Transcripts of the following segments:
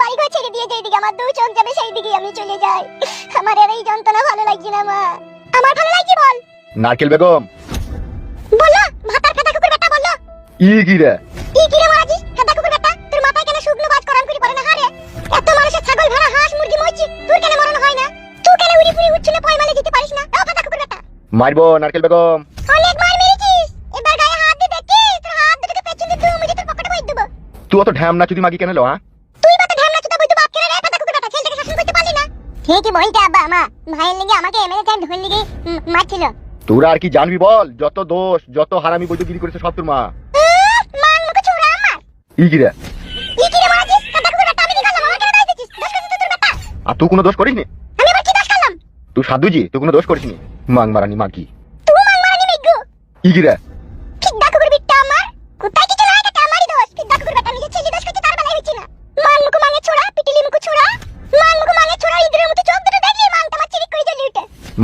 নিয়ে যেদিকে আমার দু চোখ যাবে সেই দিকে আমি চলে যাই। আমার আর এই যন্ত্রণা ভালো লাগছে না মা। আমার ভালো লাগছে বল। নারকেল বেগম। বলল ভাতার ফেদা কুকুর বেটা বলল ই কি রে? কি কি রে মারাজি? ফেদা কুকুর বেটা? তোর মাথায় কেন শুকনো বাজ করাম করে পড়ে না হারে এত মানুষের ছাগল ভেড়া হাঁস মুরগি মরছি তোর কেন মরণ হয় না? তুই কেন উড়ি পয় মালে দিতে পারিস না? ও ফেদা কুকুর বেটা। মারবো নারকেল বেগম। অনেক মার মেরেছিস। এবার গায়ে হাত দিয়ে দেখিস তোর হাত দুটোকে পেছন দিয়ে তোর পকেটে দেবো। তুই অত ঢ্যাম না চুদি মাগি কেন লো হ্যাঁ? ঠিকই বলতে আব্বা। আমা ভাইয়ের লেগে আমাকে এমএলএ টাইম ধরে লেগে মারছিল। তোরা আর কি জানবি বল? যত দোষ যত হারামি বৈদ্যগিরি করেছে সব তোর মা। মান মুখে ছোড়া আমার ই কি রে? ই কি রে মারাজিস ফেদা কুকুর আমি দেখালাম আমার কেন দাঁড়িয়ে দিছিস দোষ করছিস তোর বেটা আর তুই কোনো দোষ করিসনি? আমি আবার কি দোষ করলাম? তুই সাধুজি তুই কোনো দোষ করিসনি? মাং মারানি মাগি তুই মান মারানি মিগু ই কি রে? ফিদ্দা কুকুর বিটটা আমার। কোথায়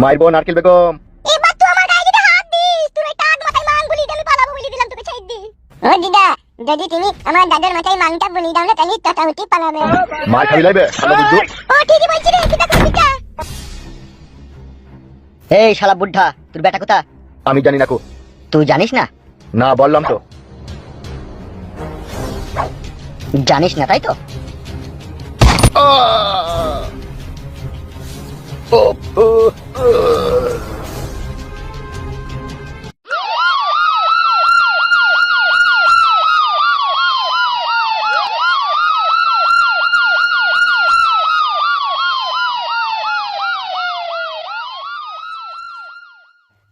মারবো নারকেল বেগম। এবার তুই আমার গায়ে যদি হাত দিস ওই টাক মাথায় বলি পালাবো বলে দিলাম তোকে দি। ও দিদা যদি তুমি আমার দাদার মাথায় মাংটা বলি দাও না তাহলে তোটামুটি পালাবে। মার খাবি লাইবে ভালো বুঝছ ও ঠিকই বলছি রে এই শালা বুদ্ধা তোর বেটা কোথা? আমি জানি না কো। তুই জানিস না? না বললাম তো। জানিস না তাই তো?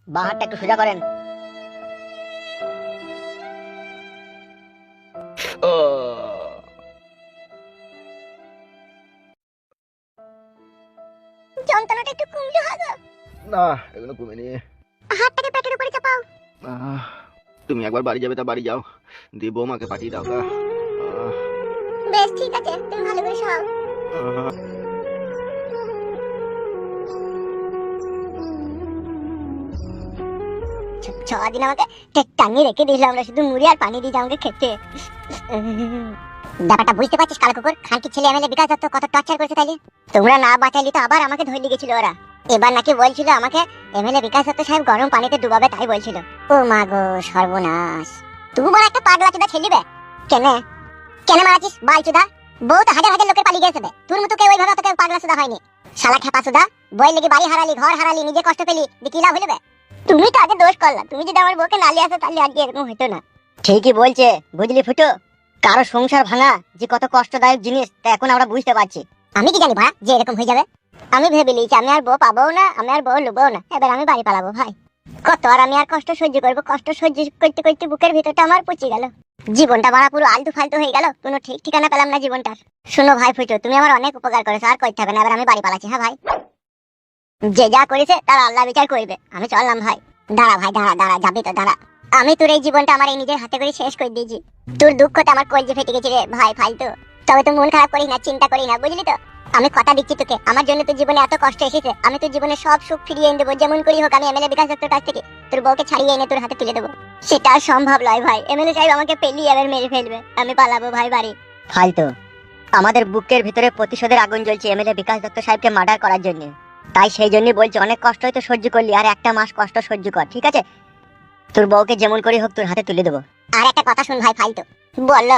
বাঁ হাতটা একটু সোজা করেন! যন্ত্রণাটা একটু কমলে হবে না এগুলো কমেনি। হাতটাকে পেটের উপরে চাপাও। আহ, তুমি একবার বাড়ি যাবে তা বাড়ি যাও। দিয়ে বৌমাকে পাঠিয়ে দাও গা। বেশ ঠিক আছে তুমি ভালো করে খাও ছদিন আমাকে টাঙিয়ে রেখে আমরা শুধু মুড়ি আর পানি দিয়ে আমাকে খেতে। ব্যাপারটা বুঝতে পারছিস কালো কুকুর? ছেলে এমএলএ বিকাশ দত্ত কত টর্চার তোমরা না তো আবার আমাকে ধরে গেছিল ওরা। এবার নাকি বলছিল আমাকে এমএলএ বিকাশ দত্ত সাহেব গরম পানিতে ডুবাবে তাই বলছিল। ও মা গো, সর্বনাশ। তুই একটা পাগলা ছেলিবে কেন? কেন মারাছিস, বাল চুদা? বউ তো হাজার হাজার লোকের পালিয়ে গেছে। তোর মতো কেউ ওইভাবে পাগলা হয়নি। শালা খেপা সুদা বই লেগে বাড়ি হারালি, ঘর হারালি, নিজে কষ্ট পেলি, দিয়ে কি লাভ হইলে বে? তুমি তো আগে দোষ করলা। তুমি যদি আমার বউকে নালি আসো তাহলে আজকে এরকম হতো না। ঠিকই বলছে বুঝলি ফুটো? কারও সংসার ভাঙা যে কত কষ্টদায়ক জিনিস তা এখন আমরা বুঝতে পারছি। আমি কি জানি ভাই যে এরকম হয়ে যাবে? আমি ভেবে নিয়েছি আমি আর বউ পাবো না আমি আর বউ লুবো না। এবার আমি বাড়ি পালাবো ভাই। কত আর আমি আর কষ্ট সহ্য করব? কষ্ট সহ্য করতে করতে বুকের ভিতরটা আমার পচে গেল। জীবনটা বাড়া পুরো আলতু ফালতু হয়ে গেল কোনো ঠিক ঠিকানা পেলাম না জীবনটার। শোনো ভাই ফুটো তুমি আমার অনেক উপকার করেছ আর করতে হবে না এবার আমি বাড়ি পালাচ্ছি হ্যাঁ ভাই? যে যা করেছে তার আল্লাহ বিচার করবে। আমি চললাম ভাই। দাঁড়া ভাই, দাঁড়া দাঁড়া, যাবি তো, দাঁড়া। আমি তোর এই জীবনটা আমার এই নিজের হাতে করে শেষ করে দিয়েছি। তোর দুঃখটা আমার কলজে ফেটে গেছে রে ভাই ফালতু তবে তো মন খারাপ করিস না, চিন্তা করিস না, বুঝলি তো? আমি কথা দিচ্ছি তোকে। আমার জন্য তোর জীবনে এত কষ্ট এসেছে। আমি তোর জীবনে সব সুখ ফিরিয়ে এনে দেবো। যেমন করি হোক, আমি এমএলএ বিকাশ দত্তর কাছ থেকে তোর বউকে ছাড়িয়ে এনে তোর হাতে তুলে দেবো। সেটা সম্ভব নয় ভাই। এমএলএ সাহেব আমাকে পেলি এবার মেরে ফেলবে। আমি পালাবো ভাই বাড়ি। ফালতু। আমাদের বুকের ভিতরে প্রতিশোধের আগুন জ্বলছে এমএলএ বিকাশ দত্ত সাহেবকে মার্ডার করার জন্য। তাই সেই জন্যই বলছি, অনেক কষ্ট হয়তো সহ্য করলি, আর একটা মাস কষ্ট সহ্য কর, ঠিক আছে? তোর বউকে যেমন করি হোক, তোর হাতে তুলে দেবো। আর একটা কথা শুন ভাই, ফালতু। বলল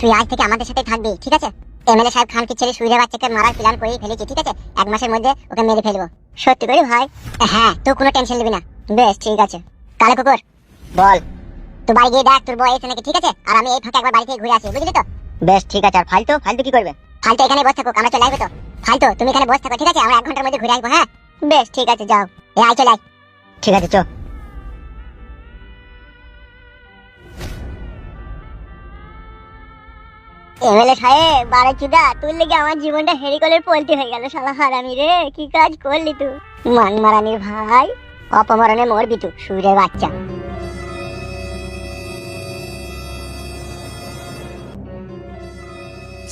তুই আজ থেকে আমাদের সাথে থাকবি, ঠিক আছে? এমএলএ সাহেব খানকে ছেড়ে সুইরে বাচ্চাকে মারার প্ল্যান করেই ফেলেছি, ঠিক আছে? এক মাসের মধ্যে ওকে মেরে ফেলব। সত্যি করে ভাই? হ্যাঁ তুই কোনো টেনশন নিবি না। বেশ, ঠিক আছে। কালো কুকুর, বল। তুই বাড়ি গিয়ে দেখ, তোর বউ এসে নাকি, ঠিক আছে? আর আমি এই ফাঁকে একবার বাড়ি থেকে ঘুরে আসি, বুঝলি তো? বেশ, ঠিক আছে। আর ফালতু ফালতু কি করবে? ফালতু এখানে বসে থাকো আমরা চলে আসব তো। ফালতু, তুমি এখানে বসে থাকো, ঠিক আছে? আমরা এক ঘণ্টার মধ্যে ঘুরে আসব হ্যাঁ? বেশ, ঠিক আছে, যাও। এ, আয়, চলে ঠিক আছে, চো। এমএলএ সাহেব তোর লেগে আমার জীবনটা হেরিকলের পলটি হয়ে গেল, শালা হারামি রে। কি কাজ করলি তুই? মান মারানির ভাই অপমরণে মরবি তুই, সুরের বাচ্চা।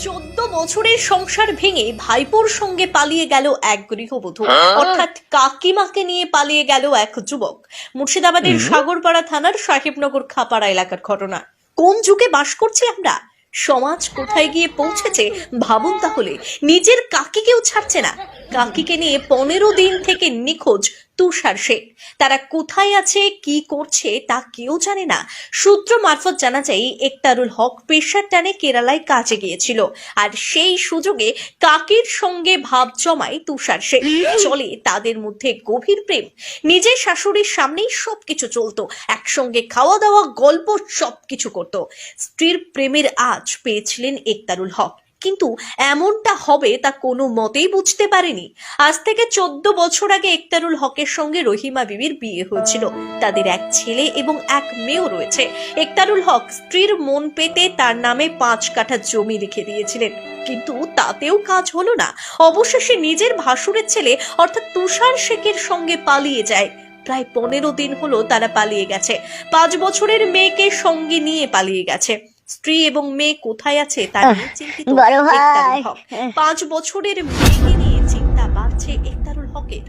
চোদ্দ বছরের সংসার ভেঙে ভাইপোর সঙ্গে পালিয়ে গেল এক গৃহবধূ। অর্থাৎ কাকিমাকে নিয়ে পালিয়ে গেল এক যুবক। মুর্শিদাবাদের সাগরপাড়া থানার সাহেবনগর খাপাড়া এলাকার ঘটনা। কোন যুগে বাস করছি আমরা? সমাজ কোথায় গিয়ে পৌঁছেছে ভাবুন তাহলে। নিজের কাকিকেও ছাড়ছে না। কাকিকে নিয়ে পনেরো দিন থেকে নিখোঁজ তুষার শেখ তারা কোথায় আছে, কি করছে, তা কেউ জানে না। সূত্র মারফত জানা যায়, একতারুল হক পেশার টানে কেরালায় কাজে গিয়েছিল। আর সেই সুযোগে কাকির সঙ্গে ভাব জমায় তুষার শেখ চলে তাদের মধ্যে গভীর প্রেম। নিজের শাশুড়ির সামনেই সবকিছু চলতো। একসঙ্গে খাওয়া দাওয়া গল্প, সবকিছু করত। স্ত্রীর প্রেমের আজ পেয়েছিলেন একতারুল হক। কিন্তু এমনটা হবে তা কোনো মতেই বুঝতে পারেনি। আজ থেকে চোদ্দ বছর আগে একতারুল হকের সঙ্গে রহিমা বিবির বিয়ে হয়েছিল। তাদের এক ছেলে এবং এক মেয়েও রয়েছে। একতারুল হক স্ত্রীর মন পেতে তার নামে পাঁচ কাঠা জমি রেখে দিয়েছিলেন। কিন্তু তাতেও কাজ হলো না। অবশেষে নিজের ভাসুরের ছেলে অর্থাৎ তুষার শেখের সঙ্গে পালিয়ে যায়। প্রায় পনেরো দিন হলো তারা পালিয়ে গেছে। পাঁচ বছরের মেয়েকে সঙ্গে নিয়ে পালিয়ে গেছে। স্ত্রী এবং মেয়ে কোথায় আছে তা নিয়ে চিন্তিত একতারুল হক। পাঁচ বছরের মেয়েকে নিয়ে চিন্তা বাড়ছে একতারুল হকের।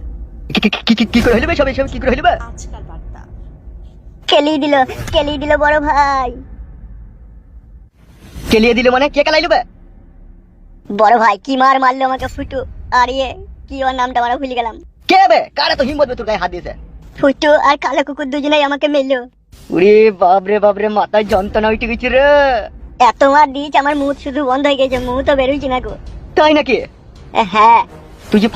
কি- কি- কি- কি- কি করে হইল বে সব কি করে হইল আজকাল বার্তা। কেলিয়ে দিল কেলিয়ে দিল বড় ভাই। কেলিয়ে দিল মানে কে কেলাইলো বে বড় ভাই কি মার মারলো আমাকে ফুটু? আর ইয়ে কি ওর নামটা আমরা ভুলে গেলাম। কে বে? কারে তো হিম্মত বে তোর গায়ে হাত দিয়েছে? ফুটু আর কালো কুকুর দুজনেই আমাকে মেললো উরে বাপরে বাপরে মাথায় যন্ত্রণা উঠে গেছে রে। এত মার দিয়েছে আমার মুখ শুধু বন্ধ হয়ে গেছে মুখ তো বেরোইছে না গো। তাই নাকি? হ্যাঁ। তুই যে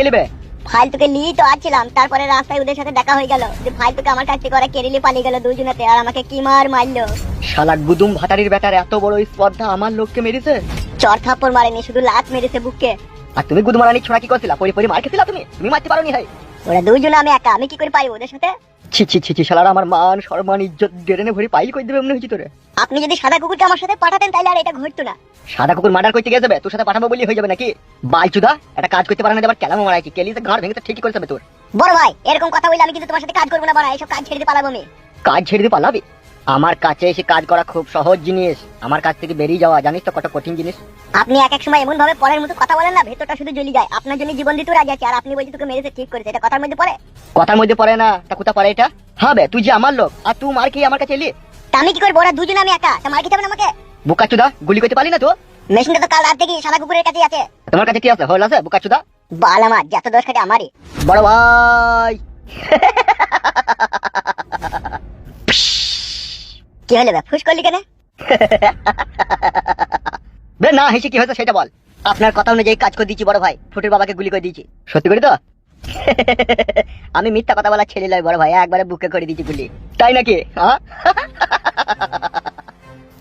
গেলি বে? ফালতুকে নিয়েই তো আসছিলাম তারপরে রাস্তায় ওদের সাথে দেখা হয়ে গেল যে ফালতুকে আমার কাছ থেকে ওরা কেরিলি পালিয়ে গেল দুজনেতে আর আমাকে কি মার মারলো। শালা গুদুম ভাতারির বেটার এত বড় স্পর্ধা আমার লোককে মেরেছে? চর থাপ্পড় মারেনি শুধু লাত মেরেছে বুককে। আর তুমি গুদমারানি ছোড়া কি করছিলা? পরি পরি মার খেছিলা তুমি? তুমি মারতে পারোনি ভাই ওরা দুজনে আমি একা আমি কি করে পারি ওদের সাথে? ছি ছি ছি ছি শালারা আমার মান সম্মান ইজ্জত ডেরেনে ভরি পাইল কই দেবে মনে তোরে। আপনি যদি সাদা কুকুরকে আমার সাথে পাঠাতেন তাহলে আর এটা ঘটতো না। সাদা কুকুর মার্ডার করতে গিয়ে যাবে তোর সাথে পাঠাবো বলি হয়ে যাবে নাকি? বালচুদা একটা কাজ করতে পারে না আবার কেলামো কি কেলিতে ঘর ভেঙে তো ঠিকই করতে হবে তোর। বড় ভাই এরকম কথা বললে আমি কিন্তু তোমার সাথে কাজ করব না বাড়া এইসব কাজ ছেড়ে দিয়ে পালাবো আমি। কাজ ছেড়ে দিয়ে পালাবি? আমার কাছে এসে কাজ করা খুব সহজ জিনিস। আমার কাছ থেকে বেরিয়ে যাওয়া জানিস তো কত কঠিন জিনিস? আপনি এক এক সময় এমন ভাবে পরের মতো কথা বলেন না ভেতরটা শুধু জ্বলি যায়। আপনার জন্য জীবন দিতেও রাজি আছে আর আপনি বলছেন তোকে মেরেছে ঠিক করেছে। এটা কথার মধ্যে পড়ে? কথার মধ্যে পড়ে না তা কোথা পড়ে এটা? হ্যাঁ বে তুই যে আমার লোক আর তুই মার খেয়ে আমার কাছে এলি? তা আমি কি করব? ওরা দুজনে আমি একা তা মার খেতে হবে না আমাকে? বুকাচুদা গুলি করতে পারলি না তো? মেশিনটা তো কাল রাত থেকে সাদা কুকুরের কাছেই আছে। তোমার কাছে কি আছে? হল আছে বুকাচুদা বাল আমার যত দোষ খাটে আমারই। বড় ভাই! কি হলো ফুস করলি কেন? বে, না, হেসে কি হয়েছে সেটা বল। আপনার কথা অনুযায়ী কাজ করে বড় ভাই। বাবাকে গুলি করে দিয়েছি। সত্যি তো? আমি মিথ্যা কথা ছেলে লয় বড় ভাই। একবারে বুকে করে গুলি। তাই নাকি?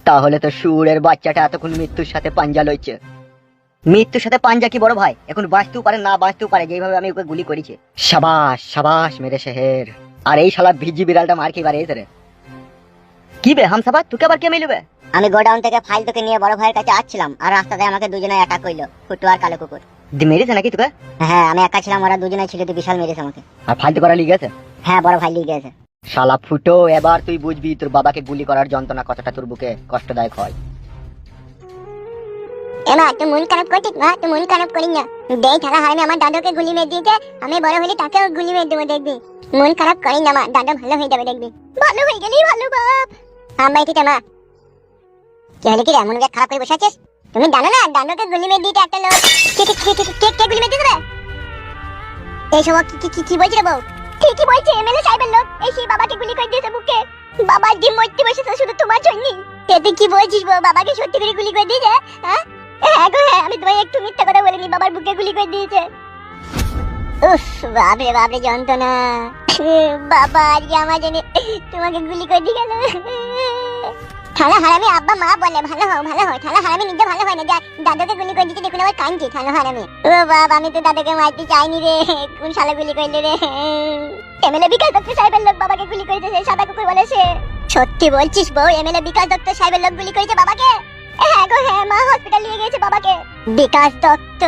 তাহলে তো সুরের বাচ্চাটা এতক্ষণ মৃত্যুর সাথে পাঞ্জা লইছে। মৃত্যুর সাথে পাঞ্জা কি, বড় ভাই? এখন বাঁচতেও পারে, না বাঁচতেও পারে, যেভাবে আমি ওকে গুলি করেছি। সাবাস সাবাস মেরে শেহের। আর এই শালা ভিজি বিড়ালটা মার খেয়ে বাড়িয়েছে রে। কি বে হামসাবা তোকে আবার কে মিলবে আমি গোডাউন থেকে ফাইল তোকে নিয়ে বড় ভাইয়ের কাছে আসছিলাম আর রাস্তাতে আমাকে দুজনে অ্যাটাক করল ফুটু আর কালো কুকুর। দি মেরেছে নাকি তোকে? হ্যাঁ আমি একা ছিলাম ওরা দুজনে ছিল তো বিশাল মেরেছে আমাকে। আর ফালতু করা লিগে গেছে? হ্যাঁ বড় ভাই লিগে গেছে। শালা ফুটো এবার তুই বুঝবি তোর বাবাকে গুলি করার যন্ত্রণা কতটা তোর বুকে কষ্টদায়ক হয়। এমা তুই মন খারাপ করছিস? মা তুই মন খারাপ করিস না। দেই থালা হারামি আমার দাদুকে গুলি মেরে দিয়েছে আমি বড় হলে তাকেও গুলি মেরে দেবো দেখবি। মন খারাপ করিস না মা দাদু ভালো হয়ে যাবে দেখবি। ভালো হয়ে গেলেই ভালো বাপ। গুলি বাবাকে করে দিয়েছে বুকে। বাবার ডিম মরতে বসেছে, শুধু তোমার জন্যই। তুই কি বলছিস বউ? বাবাকে সত্যি করে গুলি করে দিয়েছে হ্যাঁ? হ্যাঁ গো হ্যাঁ আমি তোমায় একটু মিথ্যা কথা বলিনি, বাবার বুকে গুলি করে দিয়েছে। উফ বাবরে বাবরে যন্ত্রণা। বাবা, আজকে আমার জন্য তোমাকে গুলি করে দিয়ে গেল। থালা হারামি আব্বা মা বলে, ভালো হও ভালো হও। থালা হারামি নিজে ভালো হয় না। দাদাকে গুলি করে দিতে দেখুন আবার কাঁদছে থালা হারামি। ও বাবা, আমি তো দাদাকে মারতে চাইনি রে। কোন শালা গুলি করলে রে? এমএলএ বিকাশ দত্ত সাহেবের লোক বাবাকে গুলি করেছে, সেই সাদা কুকুর বলেছে। সত্যি বলছিস বউ এমএলএ বিকাশ দত্ত সাহেবের লোক গুলি করেছে বাবাকে? হ্যাঁ গো হ্যাঁ মা হসপিটাল নিয়ে গেছে বাবাকে। বিকাশ দত্ত।